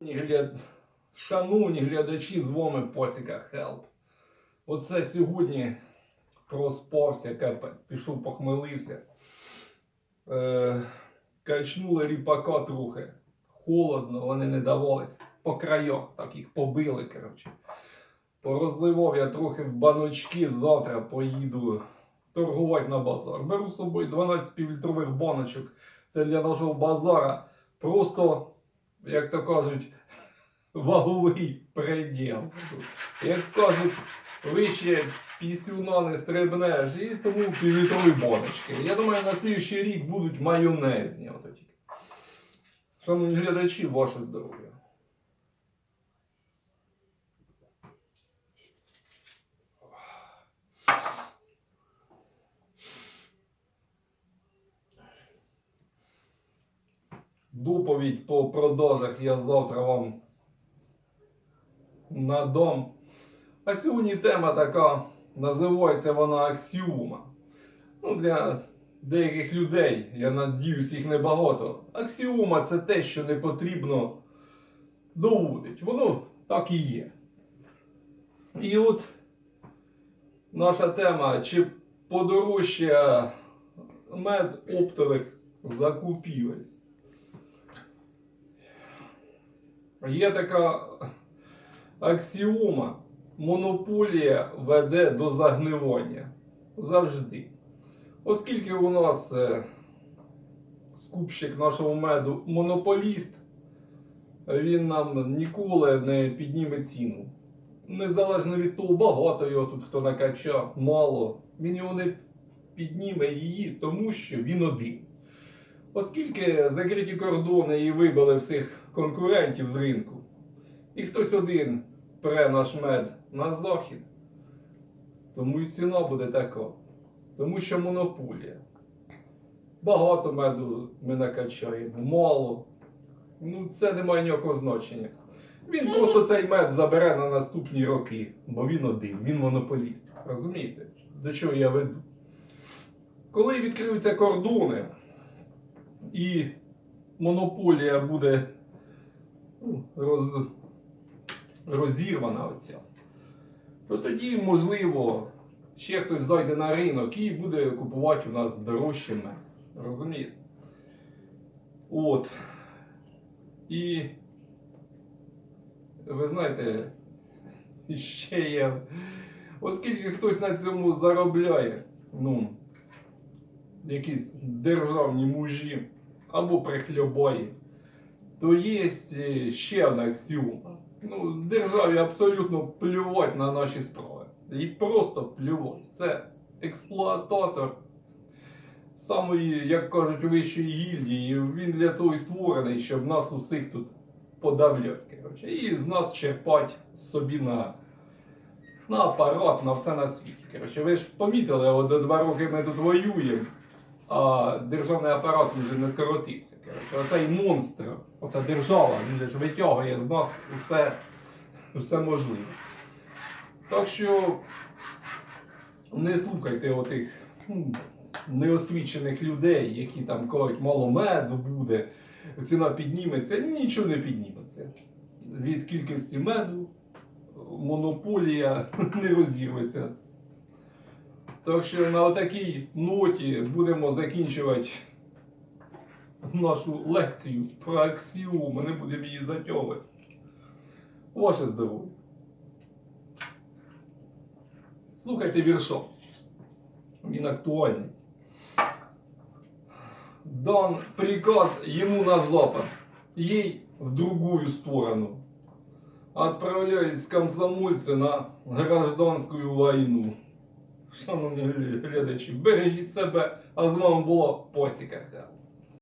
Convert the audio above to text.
Гля- Шановні глядачі, з вами Посіка Хелп. Оце сьогодні проспався, капець, пішов, похмелився. Е, качнули ріпака трохи. Холодно, вони не давались. По краях, так їх побили, коротше. Порозливав я трохи в баночки, завтра поїду торгувати на базар. Беру з собою 12 півлітрових баночок. Це для нашого базара. Просто, як то кажуть, ваговий преділ. Як кажуть, вище пісюна не стрибнеш, і тому півлітрові боночки. Я думаю, на слідчий рік будуть майонезні. Шановні глядачі, ваше здоров'я. Доповідь по продажах я завтра вам надам. А сьогодні тема така, називається вона аксіома. Ну, для деяких людей, я надіюсь, їх небагато. Аксіома це те, що не потрібно доводить. Воно так і є. І от наша тема, чи подорожчає мед оптових закупівель. Є така аксіома. Монополія веде до загнивання. Завжди. Оскільки у нас е, скупщик нашого меду монополіст, він нам ніколи не підніме ціну. Незалежно від того, багато його тут хто накачав, мало. Він його не підніме її, тому що він один. Оскільки закриті кордони і вибили всіх конкурентів з ринку, і хтось один пре наш мед на захід, тому і ціна буде така. Тому що монополія. Багато меду ми накачаємо, мало. Ну, це не має ніякого значення. Він просто цей мед забере на наступні роки, бо він один, він монополіст. Розумієте, до чого я веду? Коли відкриються кордони, і монополія буде ну, роз, розірвана оця, то тоді, можливо, ще хтось зайде на ринок і буде купувати у нас дорожче мед. Розумієте? От. І ви знаєте, ще є. Оскільки хтось на цьому заробляє, ну, якісь державні мужі або прихльобої, то є ще одна аксіома. Ну, державі абсолютно плювати на наші справи. І просто плювати. Це експлуататор самої, як кажуть, вищої гільдії. Він для того і створений, щоб нас усіх тут подавляти. Коротше. І з нас черпать собі на, на апарат, на все на світі. Коротше. Ви ж помітили, от два роки ми тут воюємо а державний апарат вже не скоротився. Коротше, оцей монстр, оця держава, він же витягує з нас усе, все можливе. Так що не слухайте отих ну, неосвічених людей, які там кажуть, мало меду буде, ціна підніметься. Нічого не підніметься. Від кількості меду монополія не розірветься. Так що на такій ноті будемо закінчувати нашу лекцію про аксіоми, не будемо її затягувати. Ваше здоров'я. Слухайте віршо. Він актуальний. Дан приказ ему на запад, ей в другую сторону. Отправляюсь комсомольцы на гражданскую войну. Шановні глядачі, бережіть себе, а з вами була Посіка Хелп.